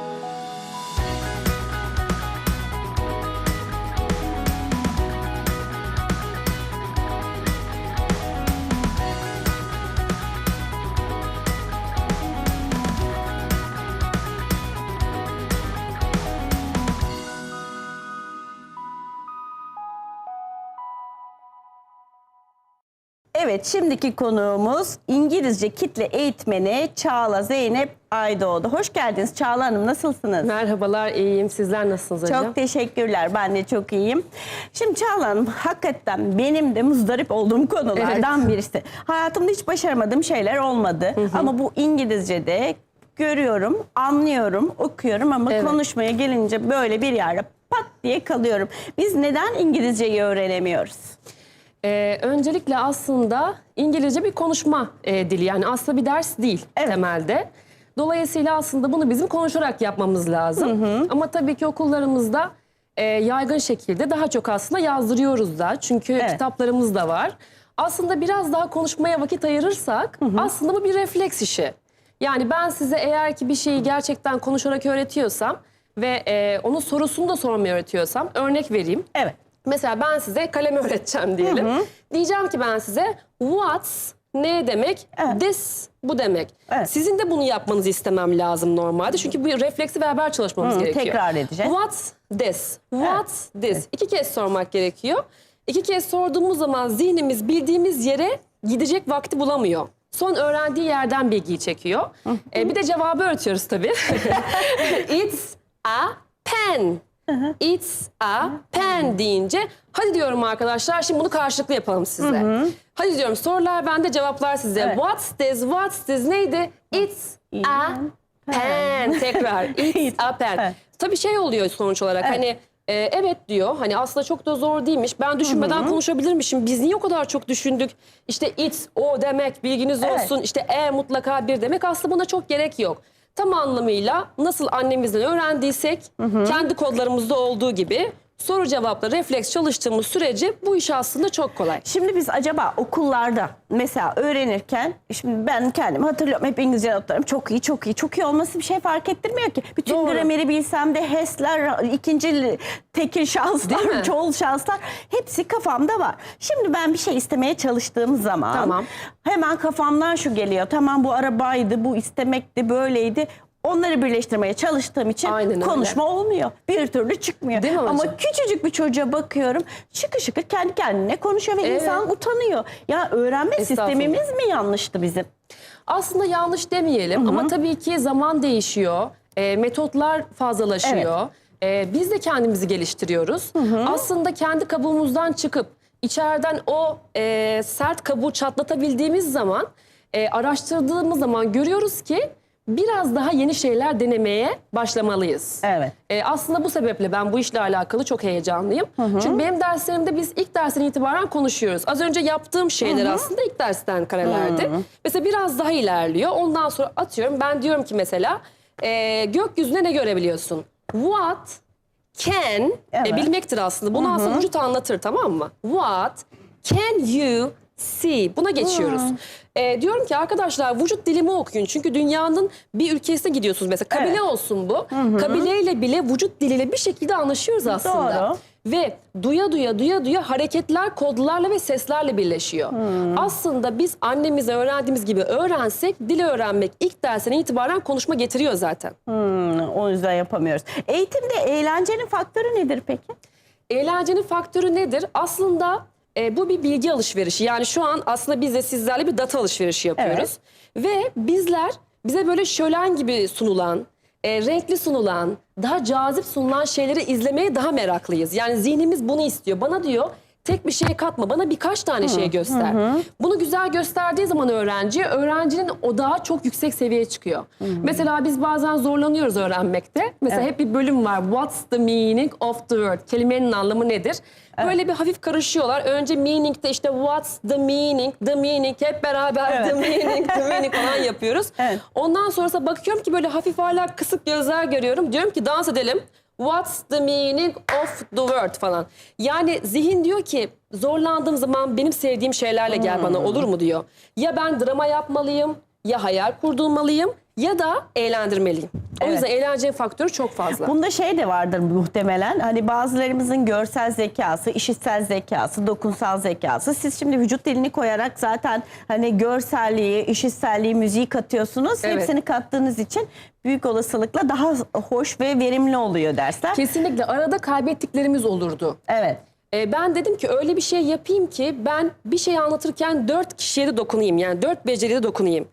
Thank you. Evet, şimdiki konuğumuz İngilizce kitle eğitmeni Çağla Zeynep Aydoğdu. Hoş geldiniz Çağla Hanım, nasılsınız? Merhabalar, iyiyim. Sizler nasılsınız hocam? Çok teşekkürler, ben de çok iyiyim. Şimdi Çağla Hanım, hakikaten benim de muzdarip olduğum konulardan birisi. Hayatımda hiç başaramadığım şeyler olmadı. Ama bu İngilizce'de görüyorum, anlıyorum, okuyorum ama Evet. konuşmaya gelince böyle bir yerde pat diye kalıyorum. Biz neden İngilizceyi öğrenemiyoruz? Ee, öncelikle aslında İngilizce bir konuşma e, dili. Yani aslında bir ders değil Evet. temelde. Dolayısıyla aslında bunu bizim konuşarak yapmamız lazım. Ama tabii ki okullarımızda e, yaygın şekilde daha çok aslında yazdırıyoruz da. Çünkü Evet. kitaplarımız da var. Aslında biraz daha konuşmaya vakit ayırırsak aslında bu bir refleks işi. Yani ben size eğer ki bir şeyi gerçekten konuşarak öğretiyorsam ve e, onun sorusunu da sormayı öğretiyorsam örnek vereyim. Evet. Mesela ben size kalem öğreteceğim diyelim. Diyeceğim ki ben size what's ne demek? Evet. This bu demek. Evet. Sizin de bunu yapmanızı istemem lazım normalde. Çünkü bu refleksi beraber çalışmamız Hı, gerekiyor. tekrar edeceğiz. What's this? What's this? İki kez sormak gerekiyor. İki kez sorduğumuz zaman zihnimiz bildiğimiz yere gidecek vakti bulamıyor. Son öğrendiği yerden bilgiyi çekiyor. Ee, bir de cevabı öğretiyoruz tabii. It's a pen. It's a pen deyince hadi diyorum arkadaşlar şimdi bunu karşılıklı yapalım size. Hadi diyorum sorular bende cevaplar size. Evet. What's this? What's this neydi? It's a pen. Tekrar. It's a pen. Tabii şey oluyor sonuç olarak Evet. hani e, evet diyor hani aslında çok da zor değilmiş. Ben düşünmeden konuşabilirmişim. Biz niye o kadar çok düşündük? İşte it's o demek bilginiz Evet. olsun. İşte e mutlaka bir demek aslında buna çok gerek yok. Tam anlamıyla nasıl annemizden öğrendiysek kendi kodlarımızda olduğu gibi soru cevapla refleks çalıştığımız sürece bu iş aslında çok kolay. Şimdi biz acaba okullarda mesela öğrenirken şimdi ben kendim hatırlıyorum hep İngilizce notlarım çok iyi çok iyi çok iyi olması bir şey fark ettirmiyor ki. Bütün Doğru. grameri bilsem de HES'ler, ikinci tekil şanslar, çoğul şanslar hepsi kafamda var. Şimdi ben bir şey istemeye çalıştığım zaman Tamam. hemen kafamdan şu geliyor. Tamam bu arabaydı, bu istemekti, böyleydi. Onları birleştirmeye çalıştığım için Aynen öyle. konuşma olmuyor. Bir türlü çıkmıyor. Değil mi Ama hocam? küçücük bir çocuğa bakıyorum. Şıkır şıkır kendi kendine konuşuyor ve Evet. insan utanıyor. Ya öğrenme sistemimiz mi yanlıştı bizim? Aslında yanlış demeyelim ama tabii ki zaman değişiyor. e, metotlar fazlalaşıyor. E, biz de kendimizi geliştiriyoruz. Aslında kendi kabuğumuzdan çıkıp içeriden o e, sert kabuğu çatlatabildiğimiz zaman, e, araştırdığımız zaman görüyoruz ki biraz daha yeni şeyler denemeye başlamalıyız. Evet. E, aslında bu sebeple ben bu işle alakalı çok heyecanlıyım. Çünkü benim derslerimde biz ilk dersten itibaren konuşuyoruz. Az önce yaptığım şeyler aslında ilk dersten karelerdi. Mesela biraz daha ilerliyor. Ondan sonra atıyorum ben diyorum ki mesela e, gökyüzüne ne görebiliyorsun? What can Evet. e, bilmektir aslında. Bunu aslında vücut anlatır tamam mı? What can you see? Buna geçiyoruz. E, diyorum ki arkadaşlar vücut dilimi okuyun. Çünkü dünyanın bir ülkesine gidiyorsunuz mesela. Kabile Evet. olsun bu. Kabileyle bile vücut diliyle bir şekilde anlaşıyoruz aslında. Doğru. Ve duya duya duya duya hareketler kodlarla ve seslerle birleşiyor. Aslında biz annemize öğrendiğimiz gibi öğrensek dili öğrenmek ilk dersten itibaren konuşma getiriyor zaten. Hmm, o yüzden yapamıyoruz. Eğitimde eğlencenin faktörü nedir peki? Eğlencenin faktörü nedir? Aslında e, bu bir bilgi alışverişi. Yani şu an aslında biz de sizlerle bir data alışverişi yapıyoruz. Ve bizler bize böyle şölen gibi sunulan, e, renkli sunulan, daha cazip sunulan şeyleri izlemeye daha meraklıyız. Yani zihnimiz bunu istiyor. Bana diyor tek bir şey katma, bana birkaç tane şey göster. Bunu güzel gösterdiği zaman öğrenci, öğrencinin odağı çok yüksek seviyeye çıkıyor. Mesela biz bazen zorlanıyoruz öğrenmekte. Mesela hep bir bölüm var. What's the meaning of the word? Kelimenin anlamı nedir? Böyle bir hafif karışıyorlar. Önce meaning'de işte what's the meaning, the meaning hep beraber the meaning, the meaning falan yapıyoruz. Evet. Ondan sonrasında bakıyorum ki böyle hafif hala kısık gözler görüyorum. Diyorum ki dans edelim. What's the meaning of the word falan. Yani zihin diyor ki zorlandığım zaman benim sevdiğim şeylerle gel bana olur mu diyor. Ya ben drama yapmalıyım ya hayal kurdurmalıyım ya da eğlendirmeliyim. O Evet. yüzden eğlence faktörü çok fazla. Bunda şey de vardır muhtemelen. Hani bazılarımızın görsel zekası, işitsel zekası, dokunsal zekası. Siz şimdi vücut dilini koyarak zaten hani görselliği, işitselliği, müziği katıyorsunuz. Evet. Hepsini kattığınız için büyük olasılıkla daha hoş ve verimli oluyor dersler. Kesinlikle arada kaybettiklerimiz olurdu. Evet. Ee, ben dedim ki öyle bir şey yapayım ki ben bir şey anlatırken dört kişiye de dokunayım. Yani dört beceriye de dokunayım.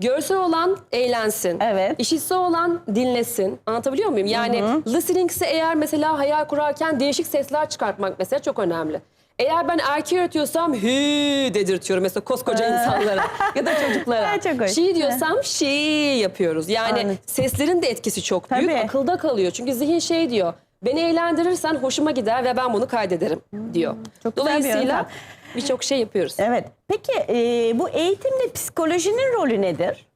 Görsel olan eğlensin. Evet. İşitsel olan dinlesin. Anlatabiliyor muyum? Yani listening ise eğer mesela hayal kurarken değişik sesler çıkartmak mesela çok önemli. Eğer ben erkeği öğretiyorsam hü dedirtiyorum mesela koskoca insanlara ya da çocuklara. Ha, çok hoş. Şi diyorsam şi yapıyoruz. Yani Anladım. seslerin de etkisi çok büyük. Tabii. Akılda kalıyor. Çünkü zihin şey diyor. Beni eğlendirirsen hoşuma gider ve ben bunu kaydederim diyor. Çok güzel bir yöntem. Birçok şey yapıyoruz. Evet. Peki e, bu eğitimde psikolojinin rolü nedir?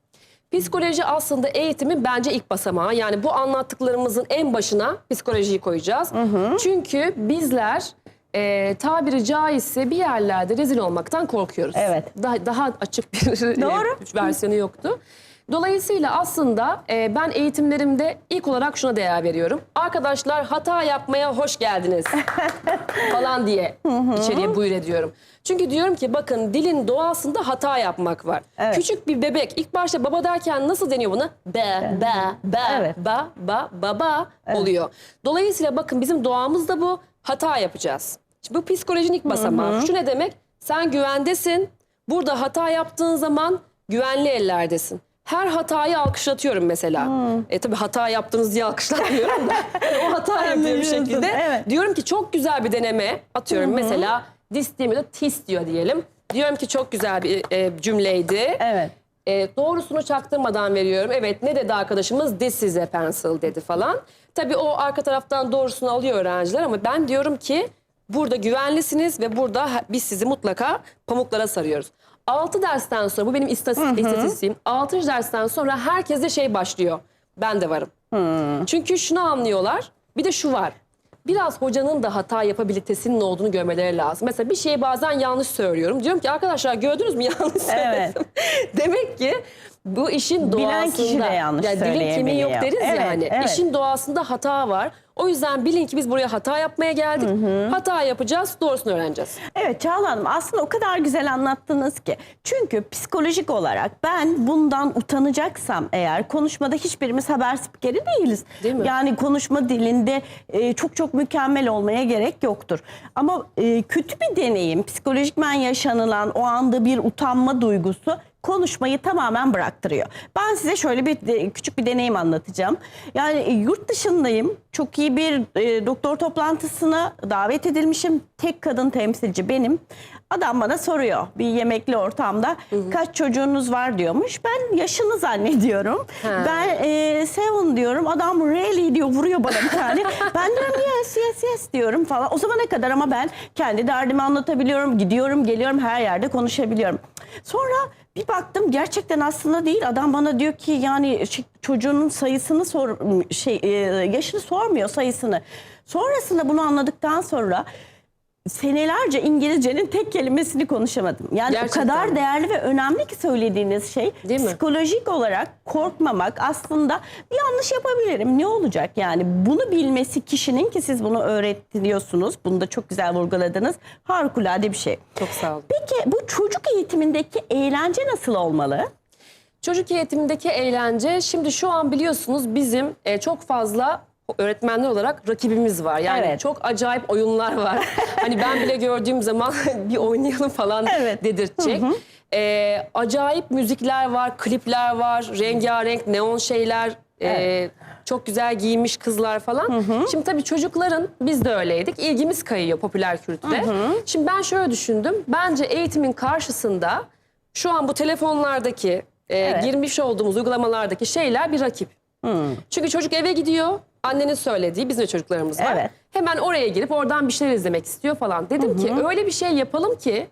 Psikoloji aslında eğitimin bence ilk basamağı. Yani bu anlattıklarımızın en başına psikolojiyi koyacağız. Çünkü bizler e, tabiri caizse bir yerlerde rezil olmaktan korkuyoruz. Evet. Daha, daha açık bir Doğru. versiyonu yoktu. Dolayısıyla aslında e, ben eğitimlerimde ilk olarak şuna değer veriyorum. Arkadaşlar hata yapmaya hoş geldiniz falan diye içeriye buyur ediyorum. Çünkü diyorum ki bakın dilin doğasında hata yapmak var. Evet. Küçük bir bebek ilk başta baba derken nasıl deniyor buna? Be, be, be, Evet. ba, ba, baba oluyor. Dolayısıyla bakın bizim doğamızda bu hata yapacağız. Şimdi bu psikolojinin ilk basamağı. Şu ne demek? Sen güvendesin. Burada hata yaptığın zaman güvenli ellerdesin. Her hatayı alkışlatıyorum mesela. E tabii hata yaptınız diye alkışlatmıyorum da. o hata yapıyor bir şekilde. Evet. Diyorum ki çok güzel bir deneme atıyorum. Mesela dis diyemiyor da tis diyor diyelim. Diyorum ki çok güzel bir e, cümleydi. Evet. E, doğrusunu çaktırmadan veriyorum. Evet ne dedi arkadaşımız? This is a pencil dedi falan. Tabii o arka taraftan doğrusunu alıyor öğrenciler ama ben diyorum ki burada güvenlisiniz ve burada biz sizi mutlaka pamuklara sarıyoruz. 6 dersten sonra bu benim istatistiğim. 6. dersten sonra herkeste şey başlıyor. Ben de varım. Çünkü şunu anlıyorlar. Bir de şu var. Biraz hocanın da hata yapabilitesinin olduğunu görmeleri lazım. Mesela bir şeyi bazen yanlış söylüyorum. Diyorum ki arkadaşlar gördünüz mü yanlış söyledim. Demek ki bu işin doğasında. Bilen kişi de yanlış yani dilin kemiği yok deriz Evet, yani. evet. İşin doğasında hata var. O yüzden bilin ki biz buraya hata yapmaya geldik. Hata yapacağız, doğrusunu öğreneceğiz. Evet Çağla Hanım aslında o kadar güzel anlattınız ki. Çünkü psikolojik olarak ben bundan utanacaksam eğer konuşmada hiçbirimiz haber spikeri değiliz. Değil mi? Yani konuşma dilinde e, çok çok mükemmel olmaya gerek yoktur. Ama e, kötü bir deneyim, psikolojikmen yaşanılan o anda bir utanma duygusu konuşmayı tamamen bıraktırıyor. Ben size şöyle bir de- küçük bir deneyim anlatacağım. Yani e, yurt dışındayım. Çok iyi bir e, doktor toplantısına davet edilmişim. Tek kadın temsilci benim. Adam bana soruyor bir yemekli ortamda kaç çocuğunuz var diyormuş. Ben yaşını zannediyorum. Ha. Ben e, seven diyorum. Adam really diyor vuruyor bana bir tane. ben diyorum yes yes yes diyorum falan. O zamana kadar ama ben kendi derdimi anlatabiliyorum. Gidiyorum geliyorum her yerde konuşabiliyorum. Sonra bir baktım gerçekten aslında değil. Adam bana diyor ki yani çocuğunun sayısını sor şey e, yaşını sormuyor sayısını. Sonrasında bunu anladıktan sonra senelerce İngilizcenin tek kelimesini konuşamadım. Yani Gerçekten o kadar değerli ve önemli ki söylediğiniz şey Değil mi? psikolojik olarak korkmamak aslında yanlış yapabilirim ne olacak yani bunu bilmesi kişinin ki siz bunu öğretiyorsunuz bunu da çok güzel vurguladınız harikulade bir şey. Çok sağ olun. Peki bu çocuk eğitimindeki eğlence nasıl olmalı? Çocuk eğitimindeki eğlence şimdi şu an biliyorsunuz bizim e, çok fazla öğretmenler olarak rakibimiz var. Yani Evet. çok acayip oyunlar var. hani ben bile gördüğüm zaman bir oynayalım falan Evet. dedirtecek. E, acayip müzikler var, klipler var, rengarenk neon şeyler. e, çok güzel giyinmiş kızlar falan. Şimdi tabii çocukların biz de öyleydik. İlgimiz kayıyor popüler kültüre. Şimdi ben şöyle düşündüm. Bence eğitimin karşısında şu an bu telefonlardaki e, Evet. girmiş olduğumuz uygulamalardaki şeyler bir rakip. Çünkü çocuk eve gidiyor. Annenin söylediği bizim de çocuklarımız var. Evet. Hemen oraya girip oradan bir şeyler izlemek istiyor falan. Dedim ki öyle bir şey yapalım ki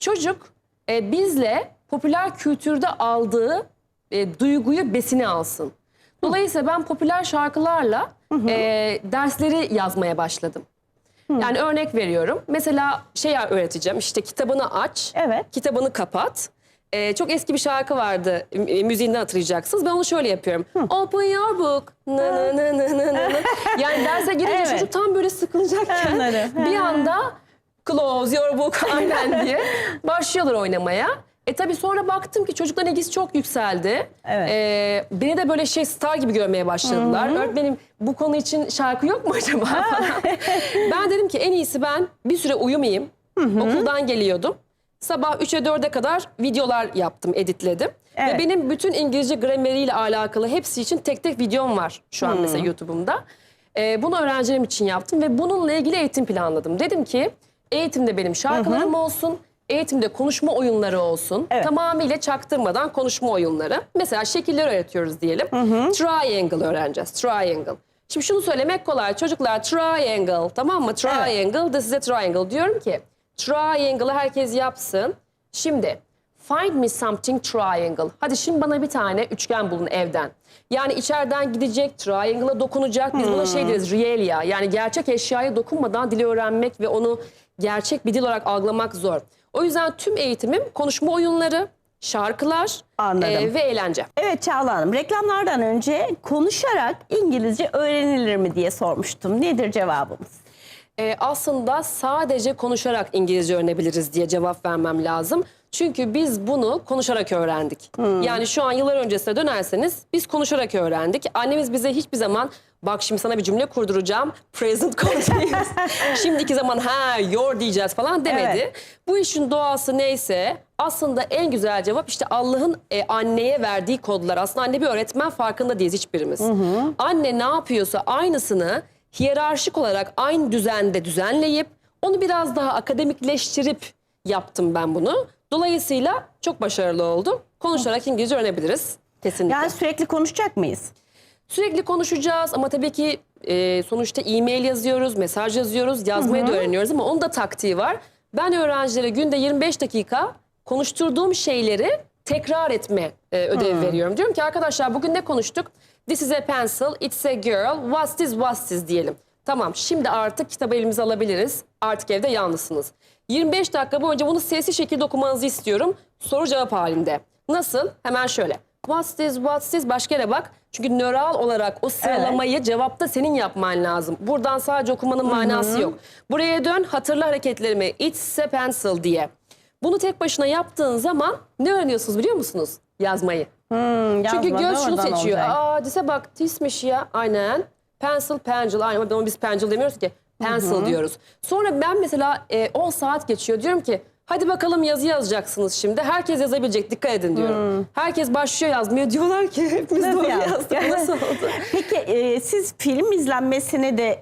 çocuk e, bizle popüler kültürde aldığı e, duyguyu besini alsın. Dolayısıyla ben popüler şarkılarla e, dersleri yazmaya başladım. Yani örnek veriyorum. Mesela şey öğreteceğim. İşte kitabını aç, Evet. kitabını kapat. E, çok eski bir şarkı vardı. M- müziğinden hatırlayacaksınız. Ben onu şöyle yapıyorum. Open your book. Na, na, na, na, na, na. yani derse girince Evet. çocuk tam böyle sıkılacakken Anladım. bir anda close your book aynen diye başlıyorlar oynamaya. E tabii sonra baktım ki çocukların ilgisi çok yükseldi. Evet. E, beni de böyle şey star gibi görmeye başladılar. Öğretmenim bu konu için şarkı yok mu acaba ben dedim ki en iyisi ben bir süre uyumayayım. Okuldan geliyordum. Sabah 3'e 4'e kadar videolar yaptım, editledim. Evet. Ve benim bütün İngilizce grameriyle alakalı hepsi için tek tek videom var şu an mesela YouTube'umda. Ee, bunu öğrencilerim için yaptım ve bununla ilgili eğitim planladım. Dedim ki eğitimde benim şarkılarım olsun, eğitimde konuşma oyunları olsun. Evet. Tamamıyla çaktırmadan konuşma oyunları. Mesela şekiller öğretiyoruz diyelim. Triangle öğreneceğiz, triangle. Şimdi şunu söylemek kolay. Çocuklar triangle tamam mı? Triangle, this is a triangle. Diyorum ki triangle'ı herkes yapsın. Şimdi find me something triangle. Hadi şimdi bana bir tane üçgen bulun evden. Yani içeriden gidecek, triangle'a dokunacak. Biz buna şey deriz, realia. Yani gerçek eşyaya dokunmadan dili öğrenmek ve onu gerçek bir dil olarak algılamak zor. O yüzden tüm eğitimim konuşma oyunları, şarkılar Anladım. e, ve eğlence. Evet Çağla Hanım, reklamlardan önce konuşarak İngilizce öğrenilir mi diye sormuştum. Nedir cevabımız? Ee, aslında sadece konuşarak İngilizce öğrenebiliriz diye cevap vermem lazım. Çünkü biz bunu konuşarak öğrendik. Yani şu an yıllar öncesine dönerseniz biz konuşarak öğrendik. Annemiz bize hiçbir zaman bak şimdi sana bir cümle kurduracağım. Present continuous. Şimdiki zaman ha your diyeceğiz falan demedi. Evet. Bu işin doğası neyse aslında en güzel cevap işte Allah'ın e, anneye verdiği kodlar. Aslında anne bir öğretmen farkında değiliz hiçbirimiz. Anne ne yapıyorsa aynısını hiyerarşik olarak aynı düzende düzenleyip onu biraz daha akademikleştirip yaptım ben bunu. Dolayısıyla çok başarılı oldum. Konuşarak İngilizce öğrenebiliriz. Kesinlikle. Yani sürekli konuşacak mıyız? Sürekli konuşacağız ama tabii ki e, sonuçta e-mail yazıyoruz, mesaj yazıyoruz, yazmayı da öğreniyoruz ama onun da taktiği var. Ben öğrencilere günde 25 dakika konuşturduğum şeyleri tekrar etme e, ödevi veriyorum. Diyorum ki arkadaşlar bugün ne konuştuk? This is a pencil, it's a girl, what's this, what's this diyelim. Tamam şimdi artık kitabı elimize alabiliriz. Artık evde yalnızsınız. 25 dakika boyunca bunu sesli şekilde okumanızı istiyorum. Soru cevap halinde. Nasıl? Hemen şöyle. What's this, what's this? Başka yere bak. Çünkü nöral olarak o sıralamayı cevapta senin yapman lazım. Buradan sadece okumanın manası yok. Buraya dön, hatırla hareketlerimi. It's a pencil diye. Bunu tek başına yaptığın zaman ne öğreniyorsunuz biliyor musunuz? Yazmayı. Hmm, Çünkü yazmadan göz şunu oradan seçiyor. olacak. Aa dise bak tismiş ya aynen. Pencil, pencil. Aynen ama biz pencil demiyoruz ki. Pencil diyoruz. Sonra ben mesela e, 10 saat geçiyor. Diyorum ki hadi bakalım yazı yazacaksınız şimdi. Herkes yazabilecek dikkat edin diyorum. Herkes başlıyor yazmaya. Diyorlar ki hepimiz Nasıl doğru yazdık? yazdık. Nasıl oldu? Peki e, siz film izlenmesini de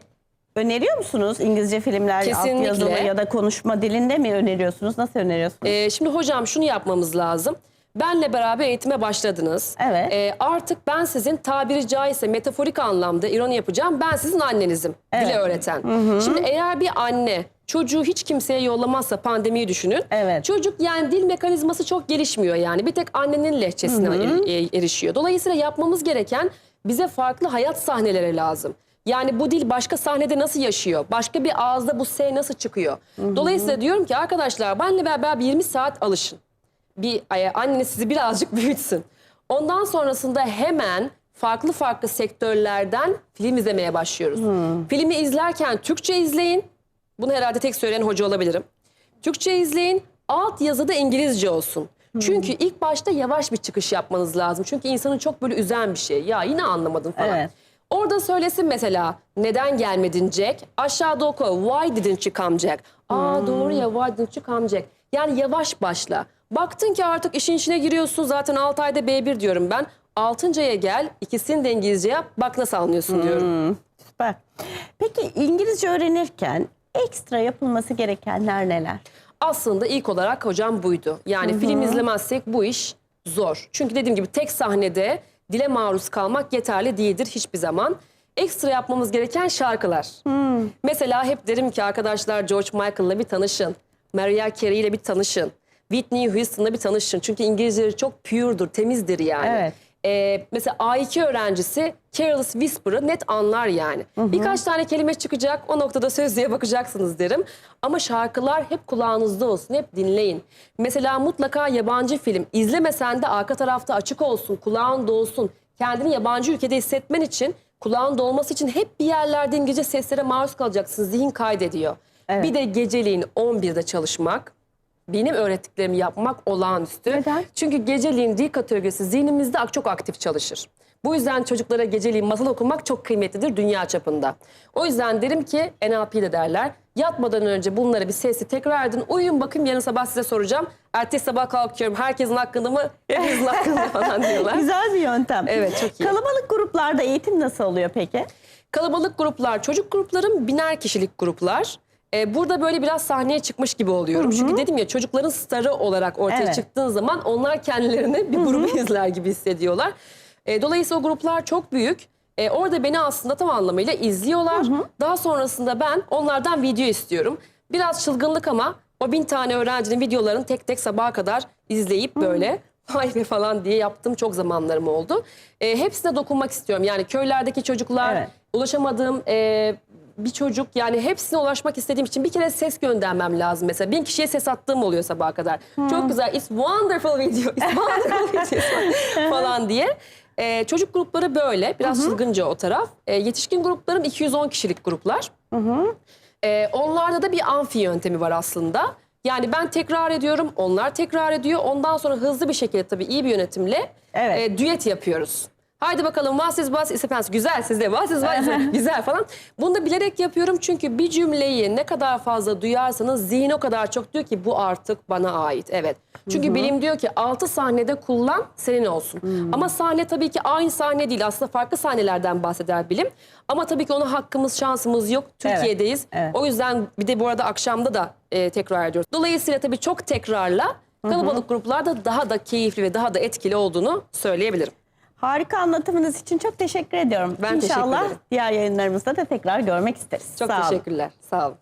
öneriyor musunuz? İngilizce filmler Kesinlikle. altyazılı ya da konuşma dilinde mi öneriyorsunuz? Nasıl öneriyorsunuz? Ee, şimdi hocam şunu yapmamız lazım. Benle beraber eğitime başladınız. Evet. Ee, artık ben sizin tabiri caizse metaforik anlamda ironi yapacağım. Ben sizin annenizim. Dili Evet. öğreten. Şimdi eğer bir anne çocuğu hiç kimseye yollamazsa pandemiyi düşünün. Evet. Çocuk yani dil mekanizması çok gelişmiyor yani. Bir tek annenin lehçesine er- e- erişiyor. Dolayısıyla yapmamız gereken bize farklı hayat sahneleri lazım. Yani bu dil başka sahnede nasıl yaşıyor? Başka bir ağızda bu S nasıl çıkıyor? Dolayısıyla diyorum ki arkadaşlar benle beraber bir 20 saat alışın bir anneniz sizi birazcık büyütsün. Ondan sonrasında hemen farklı farklı sektörlerden film izlemeye başlıyoruz. Filmi izlerken Türkçe izleyin. Bunu herhalde tek söyleyen hoca olabilirim. Türkçe izleyin. Alt yazıda İngilizce olsun. Çünkü ilk başta yavaş bir çıkış yapmanız lazım. Çünkü insanı çok böyle üzen bir şey. Ya yine anlamadım falan. Evet. Orada söylesin mesela neden gelmedin Jack? Aşağıda oku why didn't you come Jack? Aa doğru ya why didn't you come Jack? Yani yavaş başla. Baktın ki artık işin içine giriyorsun zaten 6 ayda B1 diyorum ben. 6. aya gel ikisini de İngilizce yap bak nasıl anlıyorsun diyorum. Süper. Peki İngilizce öğrenirken ekstra yapılması gerekenler neler? Aslında ilk olarak hocam buydu. Yani film izlemezsek bu iş zor. Çünkü dediğim gibi tek sahnede dile maruz kalmak yeterli değildir hiçbir zaman. Ekstra yapmamız gereken şarkılar. Mesela hep derim ki arkadaşlar George Michael'la bir tanışın. Mariah Carey ile bir tanışın. Whitney Houston'la bir tanışın. Çünkü İngilizceleri çok pure'dur, temizdir yani. Evet. e, mesela A2 öğrencisi Careless Whisper'ı net anlar yani. Birkaç tane kelime çıkacak o noktada sözlüğe bakacaksınız derim. Ama şarkılar hep kulağınızda olsun hep dinleyin. Mesela mutlaka yabancı film izlemesen de arka tarafta açık olsun kulağın dolsun. Kendini yabancı ülkede hissetmen için kulağın dolması için hep bir yerlerde İngilizce seslere maruz kalacaksın. Zihin kaydediyor. Evet. Bir de geceliğin 11'de çalışmak benim öğrettiklerimi yapmak olağanüstü. Neden? Çünkü geceliğin D kategorisi zihnimizde ak- çok aktif çalışır. Bu yüzden çocuklara geceliğin masal okumak çok kıymetlidir dünya çapında. O yüzden derim ki NLP de derler. Yatmadan önce bunları bir sesli tekrar edin. Uyuyun bakayım yarın sabah size soracağım. Ertesi sabah kalkıyorum. Herkesin hakkında mı? Hepinizin hakkında falan diyorlar. Güzel bir yöntem. Evet, çok iyi. Kalabalık gruplarda eğitim nasıl oluyor peki? Kalabalık gruplar, çocuk gruplarım biner kişilik gruplar. Ee, burada böyle biraz sahneye çıkmış gibi oluyorum. Çünkü dedim ya çocukların starı olarak ortaya Evet. çıktığın zaman onlar kendilerini bir grubu izler gibi hissediyorlar. Ee, dolayısıyla o gruplar çok büyük. Ee, orada beni aslında tam anlamıyla izliyorlar. Daha sonrasında ben onlardan video istiyorum. Biraz çılgınlık ama o bin tane öğrencinin videolarını tek tek sabaha kadar izleyip böyle vay be falan diye yaptığım çok zamanlarım oldu. Ee, hepsine dokunmak istiyorum. Yani köylerdeki çocuklar, Evet. ulaşamadığım e, bir çocuk yani hepsine ulaşmak istediğim için bir kere ses göndermem lazım mesela. Bin kişiye ses attığım oluyor sabaha kadar. Çok güzel, it's wonderful video, it's wonderful video falan diye. E, çocuk grupları böyle, biraz çılgınca o taraf. E, yetişkin gruplarım 210 kişilik gruplar. E, onlarda da bir amfi yöntemi var aslında. Yani ben tekrar ediyorum, onlar tekrar ediyor. Ondan sonra hızlı bir şekilde tabii iyi bir yönetimle Evet. e, düet yapıyoruz. Haydi bakalım was is was is efendim güzel sizde was is was is güzel falan. Bunu da bilerek yapıyorum çünkü bir cümleyi ne kadar fazla duyarsanız zihin o kadar çok diyor ki bu artık bana ait. Evet. Çünkü bilim diyor ki 6 sahnede kullan senin olsun. Ama sahne tabii ki aynı sahne değil aslında farklı sahnelerden bahseder bilim. Ama tabii ki ona hakkımız şansımız yok. Türkiye'deyiz. evet. O yüzden bir de bu arada akşamda da e, tekrar ediyoruz. Dolayısıyla tabii çok tekrarla kalabalık gruplarda daha da keyifli ve daha da etkili olduğunu söyleyebilirim. Harika anlatımınız için çok teşekkür ediyorum. Ben teşekkür İnşallah ederim. diğer yayınlarımızda da tekrar görmek isteriz. Çok Sağ olun. teşekkürler. Sağ olun.